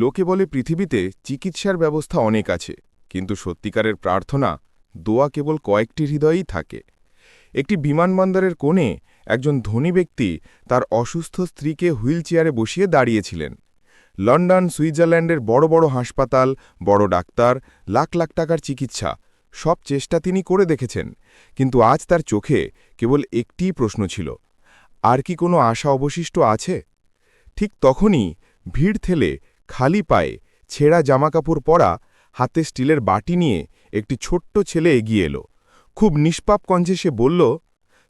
লোকে বলে পৃথিবীতে চিকিৎসার ব্যবস্থা অনেক আছে, কিন্তু সত্যিকারের প্রার্থনা, দোয়া কেবল কয়েকটি হৃদয়েই থাকে। একটি বিমানবন্দরের কোণে একজন ধনী ব্যক্তি তার অসুস্থ স্ত্রীকে হুইলচেয়ারে বসিয়ে দাঁড়িয়েছিলেন। লন্ডন, সুইজারল্যান্ডের বড় বড় হাসপাতাল, বড় ডাক্তার, লাখ লাখ টাকার চিকিৎসা, সব চেষ্টা তিনি করে দেখেছেন, কিন্তু আজ তার চোখে কেবল একটিই প্রশ্ন ছিল, আর কি কোনো আশা অবশিষ্ট আছে? ঠিক তখনই ভিড় ঠেলে খালি পায়ে ছেঁড়া জামাকাপড় পরা হাতে স্টিলের বাটি নিয়ে একটি ছোট্ট ছেলে এগিয়ে এলো। খুব নিষ্পাপ কঞ্চে সে বলল,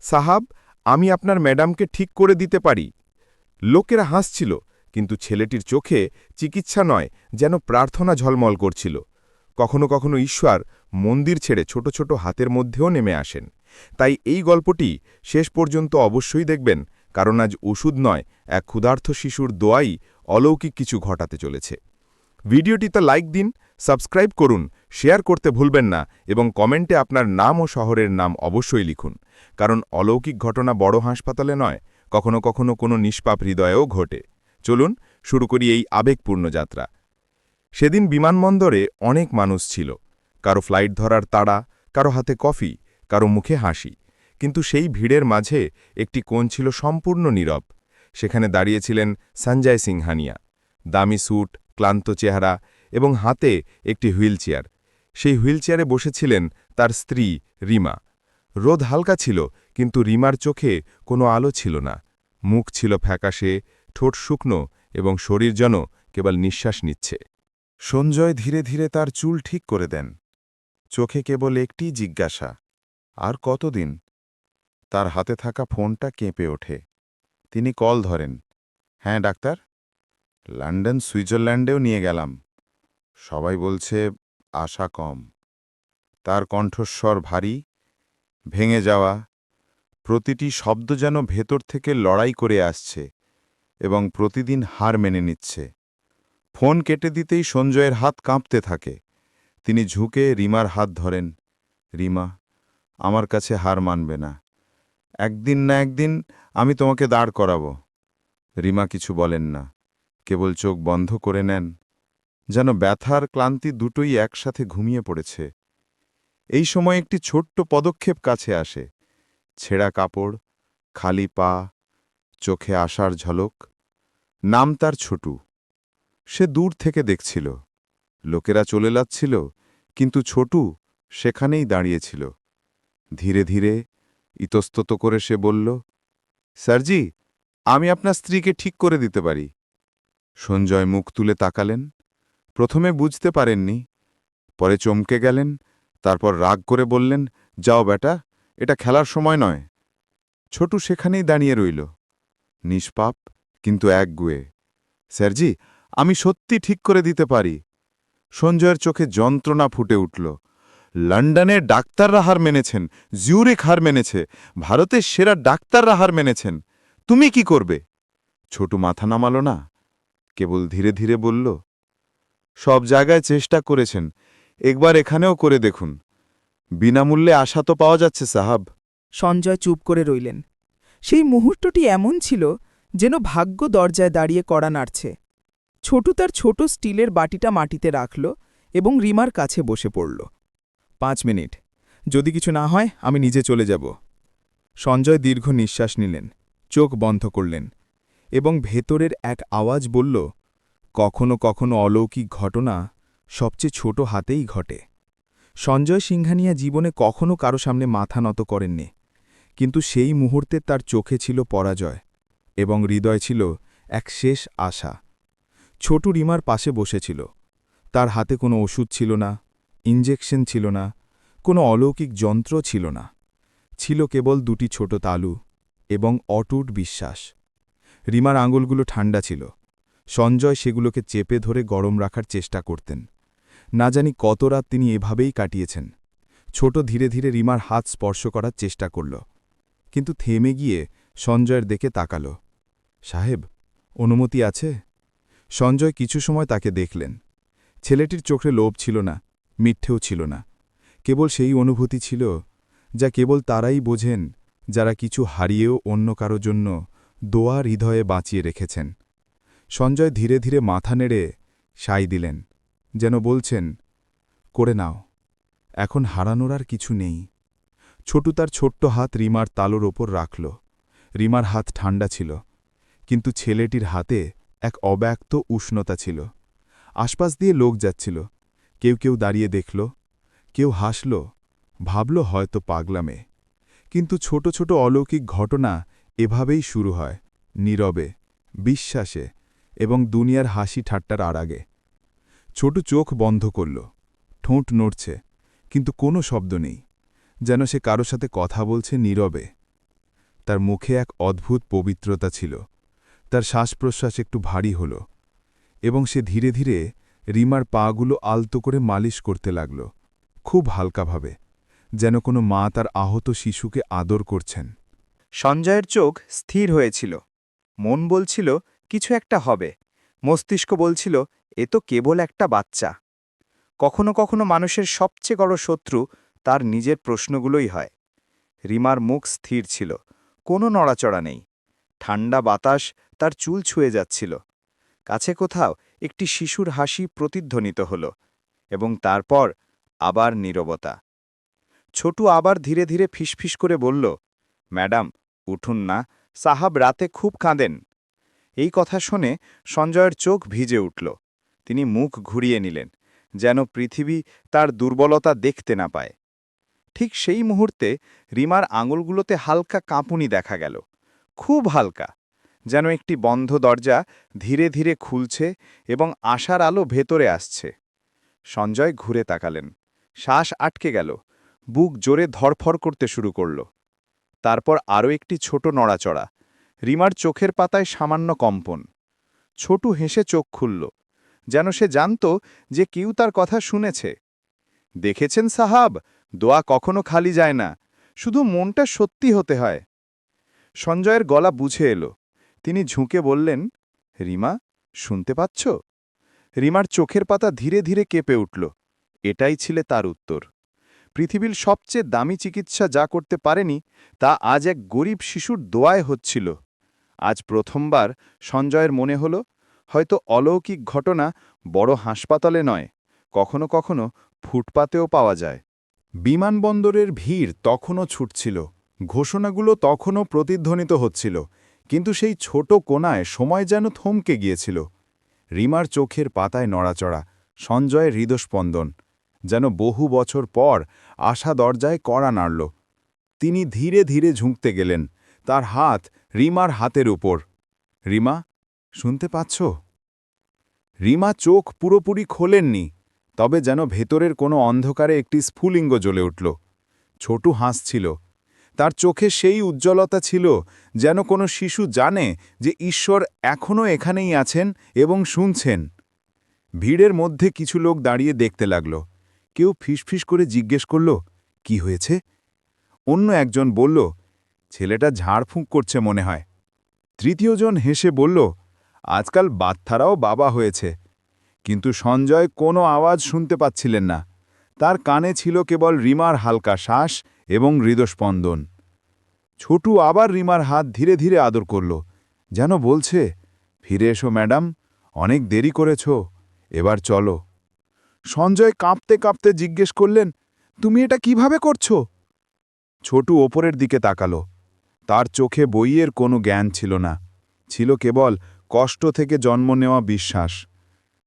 সাহাব, আমি আপনার ম্যাডামকে ঠিক করে দিতে পারি। লোকেরা হাসছিল, কিন্তু ছেলেটির চোখে চিকিৎসা নয়, যেন প্রার্থনা ঝলমল করছিল। কখনো কখনো ঈশ্বর মন্দির ছেড়ে ছোট ছোট হাতের মধ্যেও নেমে আসেন। তাই এই গল্পটি শেষ পর্যন্ত অবশ্যই দেখবেন, কারণ আজ ওষুধ নয়, এক ক্ষুধার্থ শিশুর দোয়াই অলৌকিক কিছু ঘটাতে চলেছে। ভিডিওটিতে লাইক দিন, সাবস্ক্রাইব করুন, শেয়ার করতে ভুলবেন না এবং কমেন্টে আপনার নাম ও শহরের নাম অবশ্যই লিখুন। কারণ অলৌকিক ঘটনা বড় হাসপাতালে নয়, কখনো কখনো কোনো নিষ্পাপ হৃদয়েও ঘটে। চলুন শুরু করি এই আবেগপূর্ণ যাত্রা। সেদিন বিমানবন্দরে অনেক মানুষ ছিল। কারও ফ্লাইট ধরার তাড়া, কারও হাতে কফি, কারও মুখে হাসি। কিন্তু সেই ভিড়ের মাঝে একটি কোণ ছিল সম্পূর্ণ নীরব। সেখানে দাঁড়িয়েছিলেন সঞ্জয় সিংহানিয়া। দামি স্যুট, ক্লান্ত চেহারা এবং হাতে একটি হুইলচেয়ার। সেই হুইলচেয়ারে বসেছিলেন তার স্ত্রী রিমা। রোদ হালকা ছিল, কিন্তু রিমার চোখে কোনো আলো ছিল না। মুখ ছিল ফ্যাকাশে, ঠোঁট শুকনো এবং শরীর যেন কেবল নিঃশ্বাস নিচ্ছে। সঞ্জয় ধীরে ধীরে তার চুল ঠিক করে দেন। চোখে কেবল একটি জিজ্ঞাসা, আর কতদিন? তার হাতে থাকা ফোনটা কেঁপে ওঠে। তিনি কল ধরেন। হ্যাঁ ডাক্তার। লন্ডন, সুইজারল্যান্ডেও নিয়ে গেলাম। সবাই বলছে, আশা কম। তার কণ্ঠস্বর ভারী, ভেঙে যাওয়া। প্রতিটি শব্দ যেন ভেতর থেকে লড়াই করে আসছে এবং প্রতিদিন হার মেনে নিচ্ছে। ফোন কেটে দিতেই সঞ্জয়ের হাত কাঁপতে থাকে। তিনি ঝুঁকে রিমার হাত ধরেন, রিমা, আমার কাছে হার মানবে না। একদিন না একদিন আমি তোমাকে দাঁড় করাবো। রিমা কিছু বলেন না, কেবল চোখ বন্ধ করে নেন, যেন ব্যথার ক্লান্তি দুটোই একসাথে ঘুমিয়ে পড়েছে। এই সময় একটি ছোট্ট পদক্ষেপ কাছে আসে, ছেঁড়া কাপড়, খালি পা, চোখে আসার ঝলক, নাম তার ছোটু। সে দূর থেকে দেখছিল, লোকেরা চলে যাচ্ছিল, কিন্তু ছোটু সেখানেই দাঁড়িয়েছিল ধীরে ধীরে ইতস্তত করে সে বলল, স্যারজি, আমি আপনার স্ত্রীকে ঠিক করে দিতে পারি। সঞ্জয় মুখ তুলে তাকালেন। প্রথমে বুঝতে পারেননি। পরে চমকে গেলেন, তারপর রাগ করে বললেন, যাও বেটা, এটা খেলার সময় নয়। ছোটু সেখানেই দাঁড়িয়ে রইল। নিষ্পাপ, কিন্তু একগুয়ে স্যারজি, আমি সত্যি ঠিক করে দিতে পারি। সঞ্জয়ের চোখে যন্ত্রণা ফুটে উঠল। লন্ডনের ডাক্তাররা হার মেনেছেন জিউরিক হার মেনেছে, ভারতের সেরা ডাক্তাররা হার মেনেছেন। তুমি কি করবে? ছোটু মাথা নামালো না, কেবল ধীরে ধীরে বলল, সব জায়গায় চেষ্টা করেছেন, একবার এখানেও করে দেখুন। বিনামূল্যে আশা তো পাওয়া যাচ্ছে, সাহাব। সঞ্জয় চুপ করে রইলেন। সেই মুহূর্তটি এমন ছিল যেন ভাগ্য দরজায় দাঁড়িয়ে কড়া নাড়ছে। ছোটু তার ছোট স্টিলের বাটিটা মাটিতে রাখল এবং রিমার কাছে বসে পড়ল। পাঁচ মিনিট। যদি কিছু না হয়, আমি নিজে চলে যাব। সঞ্জয় দীর্ঘ নিঃশ্বাস নিলেন, চোখ বন্ধ করলেন এবং ভেতরের এক আওয়াজ বলল, কখনো কখনো অলৌকিক ঘটনা সবচেয়ে ছোট হাতেই ঘটে। সঞ্জয় সিংহানিয়া জীবনে কখনো কারও সামনে মাথা নত করেননি, কিন্তু সেই মুহূর্তে তার চোখে ছিল পরাজয় এবং হৃদয় ছিল এক শেষ আশা। ছোট রিমার পাশে বসেছিল, তার হাতে কোনো ওষুধ ছিল না ইঞ্জেকশন ছিল না, কোনো অলৌকিক যন্ত্র ছিল না। ছিল কেবল দুটি ছোট তালু এবং অটুট বিশ্বাস। রিমার আঙুলগুলো ঠান্ডা ছিল। সঞ্জয় সেগুলোকে চেপে ধরে গরম রাখার চেষ্টা করতেন। না জানি কত রাত তিনি এভাবেই কাটিয়েছেন। ছোট ধীরে ধীরে রিমার হাত স্পর্শ করার চেষ্টা করল। কিন্তু থেমে গিয়ে সঞ্জয়ের দেখে তাকাল। সাহেব, অনুমতি আছে? সঞ্জয় কিছু সময় তাকে দেখলেন। ছেলেটির চোখে লোভ ছিল না মিথ্যেও ছিল না। কেবল সেই অনুভূতি ছিল যা কেবল তারাই বোঝেন, যারা কিছু হারিয়েও অন্য কারও জন্য দোয়া হৃদয়ে বাঁচিয়ে রেখেছেন। সঞ্জয় ধীরে ধীরে মাথা নেড়ে সাই দিলেন, যেন বলছেন, করে নাও, এখন হারানোর আর কিছু নেই। ছোটু তার ছোট্ট হাত রিমার তালোর ওপর রাখল। রিমার হাত ঠান্ডা ছিল, কিন্তু ছেলেটির হাতে এক অব্যক্ত উষ্ণতা ছিল। আশপাশ দিয়ে লোক যাচ্ছিল কেউ কেউ দাঁড়িয়ে দেখল, কেউ হাসল, ভাবল হয়তো পাগলামে। কিন্তু ছোট ছোট অলৌকিক ঘটনা এভাবেই শুরু হয়, নীরবে, বিশ্বাসে এবং দুনিয়ার হাসি ঠাট্টার আড়াগে। ছোট চোখ বন্ধ করল, ঠোঁট নড়ছে, কিন্তু কোনো শব্দ নেই, যেন সে কারও সাথে কথা বলছে নীরবে। তার মুখে এক অদ্ভুত পবিত্রতা ছিল, তার শ্বাস প্রশ্বাস একটু ভারী হল, এবং সে ধীরে ধীরে রিমার পাগুলো আলতো করে মালিশ করতে লাগল, খুব হালকাভাবে, যেন কোনো মা তার আহত শিশুকে আদর করছেন। সঞ্জয়ের চোখ স্থির হয়েছিল। মন বলছিল, কিছু একটা হবে। মস্তিষ্ক বলছিল, এ তো কেবল একটা বাচ্চা। কখনো কখনো মানুষের সবচেয়ে বড় শত্রু তার নিজের প্রশ্নগুলোই হয়। রিমার মুখ স্থির ছিল, কোনো নড়াচড়া নেই। ঠান্ডা বাতাস তার চুল ছুঁয়ে যাচ্ছিল। কাছে কোথাও একটি শিশুর হাসি প্রতিধ্বনিত হল এবং তারপর আবার নীরবতা। ছোটু আবার ধীরে ধীরে ফিসফিস করে বলল, ম্যাডাম, উঠুন না, সাহাব রাতে খুব কাঁদেন। এই কথা শুনে সঞ্জয়ের চোখ ভিজে উঠল। তিনি মুখ ঘুরিয়ে নিলেন, যেন পৃথিবী তার দুর্বলতা দেখতে না পায়। ঠিক সেই মুহূর্তে রিমার আঙুলগুলোতে হালকা কাঁপুনি দেখা গেল। খুব হালকা। যেন একটি বন্ধ দরজা ধীরে ধীরে খুলছে এবং আশার আলো ভেতরে আসছে। সঞ্জয় ঘুরে তাকালেন। শ্বাস আটকে গেল। বুক জোরে ধরফর করতে শুরু করল। তারপর আরও একটি ছোট নড়াচড়া। রিমার চোখের পাতায় সামান্য কম্পন। ছোটু হেসে চোখ খুলল। যেন সে জানত যে কেউ তার কথা শুনেছে। দেখেছেন সাহাব? দোয়া কখনো খালি যায় না। শুধু মনটা সত্যি হতে হয়। সঞ্জয়ের গলা বুঝে এলো। তিনি ঝুঁকে বললেন, রিমা, শুনতে পাচ্ছ? রিমার চোখের পাতা ধীরে ধীরে কেঁপে উঠল। এটাই ছিলে তার উত্তর। পৃথিবীর সবচেয়ে দামি চিকিৎসা যা করতে পারেনি, তা আজ এক গরিব শিশুর দোয়ায় হচ্ছিল। আজ প্রথমবার সঞ্জয়ের মনে হল, হয়তো অলৌকিক ঘটনা বড় হাসপাতালে নয়, কখনো কখনো ফুটপাতেও পাওয়া যায়। বিমানবন্দরের ভিড় তখনও ছুটছিল, ঘোষণাগুলো তখনও প্রতিধ্বনিত হচ্ছিল। কিন্তু সেই ছোট কোনায় সময় যেন থমকে গিয়েছিল। রিমার চোখের পাতায় নড়াচড়া, সঞ্জয়ের হৃদস্পন্দন, যেন বহু বছর পর আশা দরজায় কড়া নাড়ল। তিনি ধীরে ধীরে ঝুঁকতে গেলেন, তার হাত রিমার হাতের উপর। রিমা, শুনতে পাচ্ছ? রিমা চোখ পুরোপুরি খোলেননি, তবে যেন ভেতরের কোনো অন্ধকারে একটি স্ফুলিঙ্গ জ্বলে উঠল। ছোটু হাসছিল তার চোখে সেই উজ্জ্বলতা ছিল যেন কোনো শিশু জানে যে ঈশ্বর এখনও এখানেই আছেন এবং শুনছেন। ভিড়ের মধ্যে কিছু লোক দাঁড়িয়ে দেখতে লাগল। কেউ ফিসফিস করে জিজ্ঞেস করল, কি হয়েছে? অন্য একজন বলল, ছেলেটা ঝাড়ফুঁক করছে মনে হয়। তৃতীয়জন হেসে বলল, আজকাল বাচ্চারাও বাবা হয়েছে, কিন্তু সঞ্জয় কোনো আওয়াজ শুনতে পাচ্ছিলেন না। তার কানে ছিল কেবল রিমার হালকা শ্বাস এবং হৃদস্পন্দন। ছোটু আবার রিমার হাত ধীরে ধীরে আদর করল, যেন বলছে, ফিরে এসো ম্যাডাম, অনেক দেরি করেছ, এবার চলো। সঞ্জয় কাঁপতে কাঁপতে জিজ্ঞেস করলেন, তুমি এটা কীভাবে করছ? ছোটু ওপরের দিকে তাকালো। তার চোখে বইয়ের কোনো জ্ঞান ছিল না, ছিল কেবল কষ্ট থেকে জন্ম নেওয়া বিশ্বাস।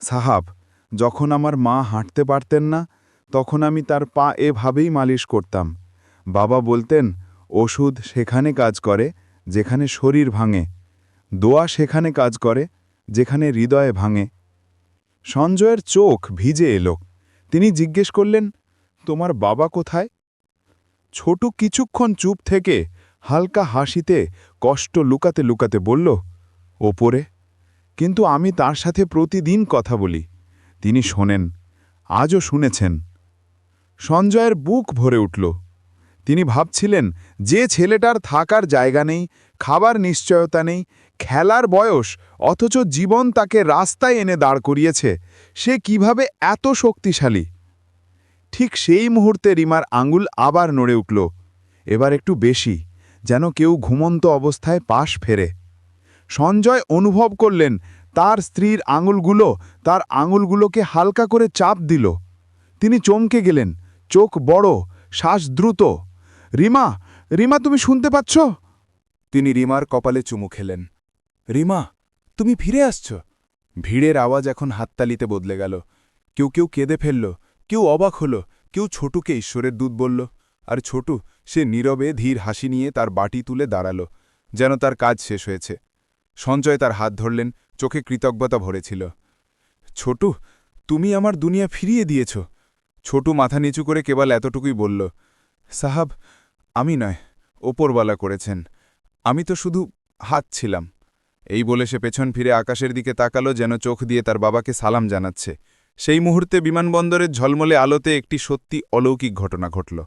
সাহাব, যখন আমার মা হাঁটতে পারতেন না, তখন আমি তার পা এভাবেই মালিশ করতাম। বাবা বলতেন, ওষুধ সেখানে কাজ করে যেখানে শরীর ভাঙে, দোয়া সেখানে কাজ করে যেখানে হৃদয়ে ভাঙে। সঞ্জয়ের চোখ ভিজে এলো। তিনি জিজ্ঞেস করলেন, তোমার বাবা কোথায়? ছোটু কিছুক্ষণ চুপ থেকে হালকা হাসিতে, কষ্ট লুকাতে লুকাতে বলল, ওপরে। কিন্তু আমি তার সাথে প্রতিদিন কথা বলি। তিনি শোনেন, আজও শুনেছেন। সঞ্জয়ের বুক ভরে উঠল। তিনি ভাবছিলেন, যে ছেলেটার থাকার জায়গা নেই, খাবার নিশ্চয়তা নেই, খেলার বয়স, অথচ জীবন তাকে রাস্তায় এনে দাঁড় করিয়েছে, সে কীভাবে এত শক্তিশালী? ঠিক সেই মুহূর্তে রিমার আঙ্গুল আবার নড়ে উঠল, এবার একটু বেশি, যেন কেউ ঘুমন্ত অবস্থায় পাশ ফেরে। সঞ্জয় অনুভব করলেন, তার স্ত্রীর আঙুলগুলো তার আঙুলগুলোকে হালকা করে চাপ দিল। তিনি চমকে গেলেন, চোখ বড়, শ্বাস দ্রুত। রিমা রিমা তুমি শুনতে পাচ্ছ? তিনি রিমার কপালে চুমু খেলেন। রিমা, তুমি ফিরে আসছ? ভিড়ের আওয়াজ এখন হাততালিতে বদলে গেল। কেউ কেউ কেঁদে ফেলল, কেউ অবাক হল, কেউ ছোটুকে ঈশ্বরের দূত বলল, আর ছোটু, সে নীরবে ধীর হাসি নিয়ে তার বাটি তুলে দাঁড়াল, যেন তার কাজ শেষ হয়েছে। সঞ্জয় তার হাত ধরলেন, চোখে কৃতজ্ঞতা ভরেছিল। ছোটু, তুমি আমার দুনিয়া ফিরিয়ে দিয়েছ। ছোটু মাথা নিচু করে কেবল এতটুকুই বলল, সাহাব আমি নয়, ওপরওয়ালা করেছেন। আমি তো শুধু হাত ছিলাম। এই বলে সে পেছন ফিরে আকাশের দিকে তাকালো যেন চোখ দিয়ে তার বাবাকে সালাম জানাচ্ছে। সেই মুহূর্তে বিমানবন্দরের ঝলমলে আলোতে একটি সত্যি অলৌকিক ঘটনা ঘটল।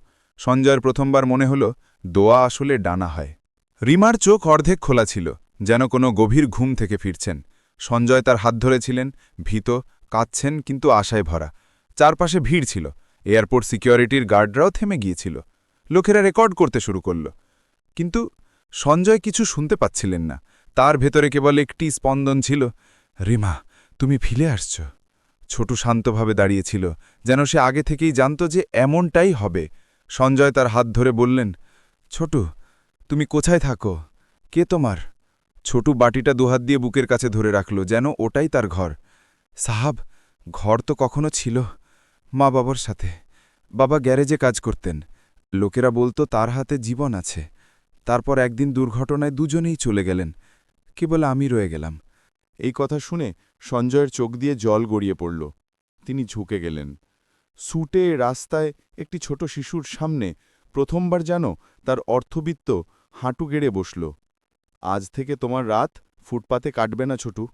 সঞ্জয়ের প্রথমবার মনে হল, দোয়া আসলে ডানা হয়। রিমার চোখ অর্ধেক খোলা ছিল, যেন কোনো গভীর ঘুম থেকে ফিরছেন। সঞ্জয় তার হাত ধরেছিলেন, ভীত, কাঁদছেন, কিন্তু আশায় ভরা। চারপাশে ভিড় ছিল। এয়ারপোর্ট সিকিউরিটির গার্ডরাও থেমে গিয়েছিল। লোকেরা রেকর্ড করতে শুরু করল। কিন্তু সঞ্জয় কিছু শুনতে পাচ্ছিলেন না। তার ভেতরে কেবল একটি স্পন্দন ছিল, রিমা, তুমি ফিরে আসছ। ছোট শান্তভাবে দাঁড়িয়েছিল, যেন সে আগে থেকেই জানত যে এমনটাই হবে। সঞ্জয় তার হাত ধরে বললেন, ছোটু, তুমি কোথায় থাকো? কে তোমার? ছোটু বাটিটা দুহাত দিয়ে বুকের কাছে ধরে রাখল, যেন ওটাই তার ঘর। সাহাব, ঘর তো কখনো ছিল। মা বাবার সাথে। বাবা গ্যারেজে কাজ করতেন। লোকেরা বলতো, তার হাতে জীবন আছে। তারপর একদিন দুর্ঘটনায় দুজনেই চলে গেলেন। কেবল আমি রয়ে গেলাম। এই কথা শুনে সঞ্জয়ের চোখ দিয়ে জল গড়িয়ে পড়ল। তিনি ঝুঁকে গেলেন। সুটে রাস্তায় একটি ছোট শিশুর সামনে প্রথমবার যেন তার অর্থবিত্ত হাঁটু গেড়ে বসল। আজ থেকে তোমার রাত, ফুটপাতে কাটবে না ছোটু।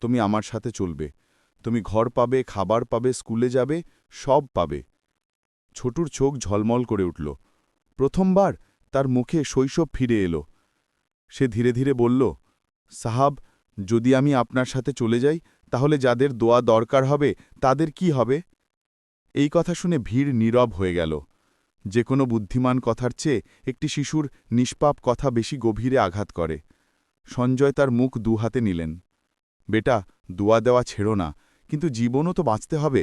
তুমি আমার সাথে চলবে। তুমি ঘর পাবে, খাবার পাবে, স্কুলে যাবে, সব পাবে। ছোটুর চোখ ঝলমল করে উঠল। প্রথমবার তার মুখে শৈশব ফিরে এলো। সে ধীরে ধীরে বলল, সাহাব, যদি আমি আপনার সাথে চলে যাই, তাহলে যাদের দোয়া দরকার হবে, তাদের কি হবে? এই কথা শুনে ভিড় নীরব হয়ে গেল। যে কোনো বুদ্ধিমান কথার চেয়ে একটি শিশুর নিষ্পাপ কথা বেশি গভীরে আঘাত করে। সঞ্জয় তার মুখ দুহাতে নিলেন। বেটা, দোয়া দেওয়া ছেড়ো না, কিন্তু জীবনও তো বাঁচতে হবে।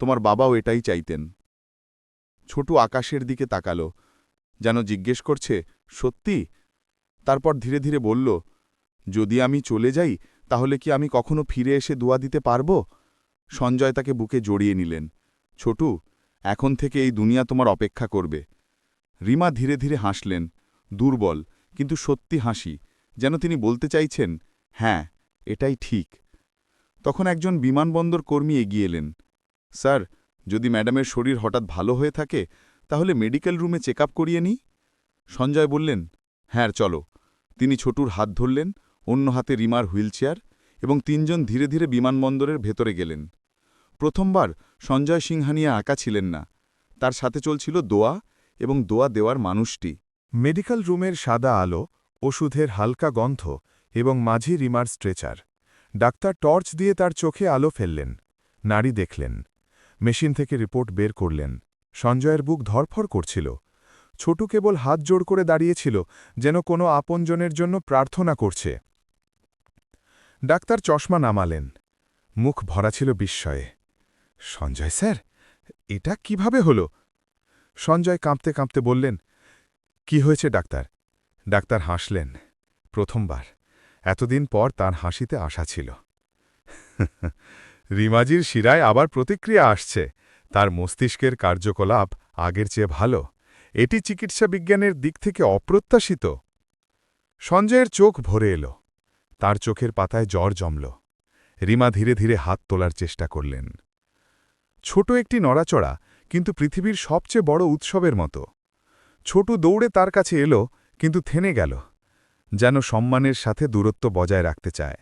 তোমার বাবাও এটাই চাইতেন। ছোটু আকাশের দিকে তাকাল, যেন জিজ্ঞেস করছে, সত্যি? তারপর ধীরে ধীরে বলল, যদি আমি চলে যাই, তাহলে কি আমি কখনো ফিরে এসে দোয়া দিতে পারব? সঞ্জয় তাকে বুকে জড়িয়ে নিলেন, ছোটু, এখন থেকে এই দুনিয়া তোমার অপেক্ষা করবে। রিমা ধীরে ধীরে হাসলেন, দুর্বল, কিন্তু সত্যি হাসি, যেন তিনি বলতে চাইছেন হ্যাঁ এটাই ঠিক। তখন একজন বিমানবন্দর কর্মী এগিয়ে এলেন, স্যার যদি ম্যাডামের শরীর হঠাৎ ভালো হয়ে থাকে, তাহলে মেডিকেল রুমে চেক করিয়ে নিই? সঞ্জয় বললেন হ্যাঁ চলো। তিনি ছোটুর হাত ধরলেন, অন্য হাতে রিমার হুইলচেয়ার এবং তিনজন ধীরে ধীরে বিমানবন্দরের ভেতরে গেলেন। প্রথমবার সঞ্জয় সিংহানিয়া একা ছিলেন না। তার সাথে চলছিল দোয়া এবং দোয়া দেওয়ার মানুষটি। মেডিকেল রুমের সাদা আলো, ওষুধের হালকা গন্ধ এবং মাঝি রিমার স্ট্রেচার। ডাক্তার টর্চ দিয়ে তার চোখে আলো ফেললেন। নারী দেখলেন। মেশিন থেকে রিপোর্ট বের করলেন। সঞ্জয়ের বুক ধরফর করছিল। ছোটু কেবল হাত জোড় করে দাঁড়িয়েছিল, যেন কোনো আপনজনের জন্য প্রার্থনা করছে। ডাক্তার চশমা নামালেন। মুখ ভরা ছিল বিস্ময়ে। সঞ্জয় স্যার, এটা কীভাবে হল? সঞ্জয় কাঁপতে কাঁপতে বললেন, কি হয়েছে ডাক্তার? ডাক্তার হাসলেন। প্রথমবার। এতদিন পর তার হাসিতে আশা ছিল। রিমাজির শিরায় আবার প্রতিক্রিয়া আসছে। তার মস্তিষ্কের কার্যকলাপ আগের চেয়ে ভালো। এটি চিকিৎসা বিজ্ঞানের দিক থেকে অপ্রত্যাশিত। সঞ্জয়ের চোখ ভরে এলো। তার চোখের পাতায় জ্বর জমল। রিমা ধীরে ধীরে হাত তোলার চেষ্টা করলেন। ছোট একটি নড়াচড়া, কিন্তু পৃথিবীর সবচেয়ে বড় উৎসবের মতো। ছোটু দৌড়ে তার কাছে এলো, কিন্তু থেনে গেল। যেন সম্মানের সাথে দূরত্ব বজায় রাখতে চায়।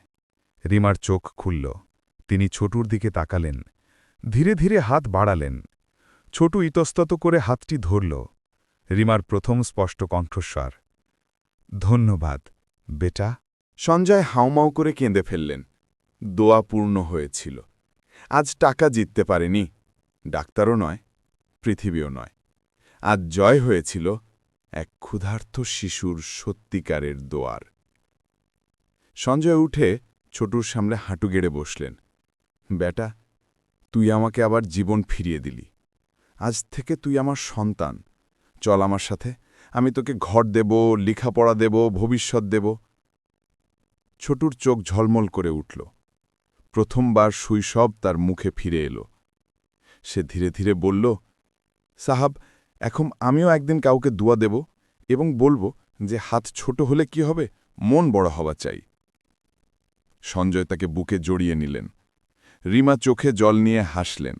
রিমার চোখ খুলল। তিনি ছোটুর দিকে তাকালেন। ধীরে ধীরে হাত বাড়ালেন। ছোটু ইতস্তত করে হাতটি ধরল। রিমার প্রথম স্পষ্ট কণ্ঠস্বর, ধন্যবাদ, বেটা। সঞ্জয় হাউমাউ করে কেঁদে ফেললেন। দোয়া পূর্ণ হয়েছিল। আজ টাকা জিততে পারেনি। ডাক্তারও নয়, পৃথিবীও নয়। আজ জয় হয়েছিল এক ক্ষুধার্ত শিশুর সত্যিকারের দোয়ার। সঞ্জয় উঠে ছোটুর সামনে হাঁটু গেড়ে বসলেন। বেটা, তুই আমাকে আবার জীবন ফিরিয়ে দিলি। আজ থেকে তুই আমার সন্তান। চল আমার সাথে, আমি তোকে ঘর দেব, লেখাপড়া দেব, ভবিষ্যৎ দেব। ছোটুর চোখ ঝলমল করে উঠল। প্রথমবার শৈশব তার মুখে ফিরে এলো। সে ধীরে ধীরে বলল, সাহাব, এখন আমিও একদিন কাউকে দুয়া দেব এবং বলব যে হাত ছোট হলে কি হবে? মন বড় হওয়া চাই। সঞ্জয় তাকে বুকে জড়িয়ে নিলেন। রিমা চোখে জল নিয়ে হাসলেন।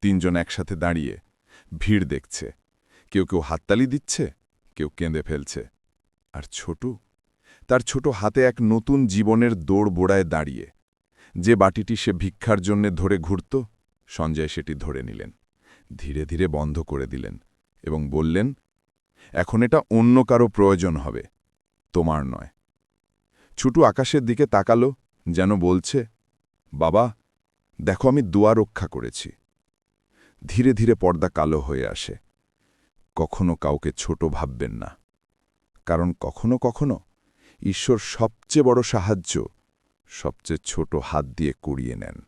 তিনজন একসাথে দাঁড়িয়ে ভিড় দেখছে। কেউ কেউ হাততালি দিচ্ছে, কেউ কেঁদে ফেলছে। আর ছোটু, তার ছোট হাতে এক নতুন জীবনের দৌড় বোড়ায় দাঁড়িয়ে। যে বাটিটি সে ভিক্ষার জন্যে ধরে ঘুরত, সঞ্জয় সেটি ধরে নিলেন। ধীরে ধীরে বন্ধ করে দিলেন এবং বললেন, এখন এটা অন্য কারও প্রয়োজন হবে, তোমার নয়। ছুটু আকাশের দিকে তাকালো, যেন বলছে, বাবা দেখো আমি দোয়া রক্ষা করেছি। ধীরে ধীরে পর্দা কালো হয়ে আসে। কখনো কাউকে ছোট ভাববেন না। কারণ কখনো কখনো ঈশ্বর সবচেয়ে বড় সাহায্য সবচেয়ে ছোট হাত দিয়ে কুড়িয়ে নেন।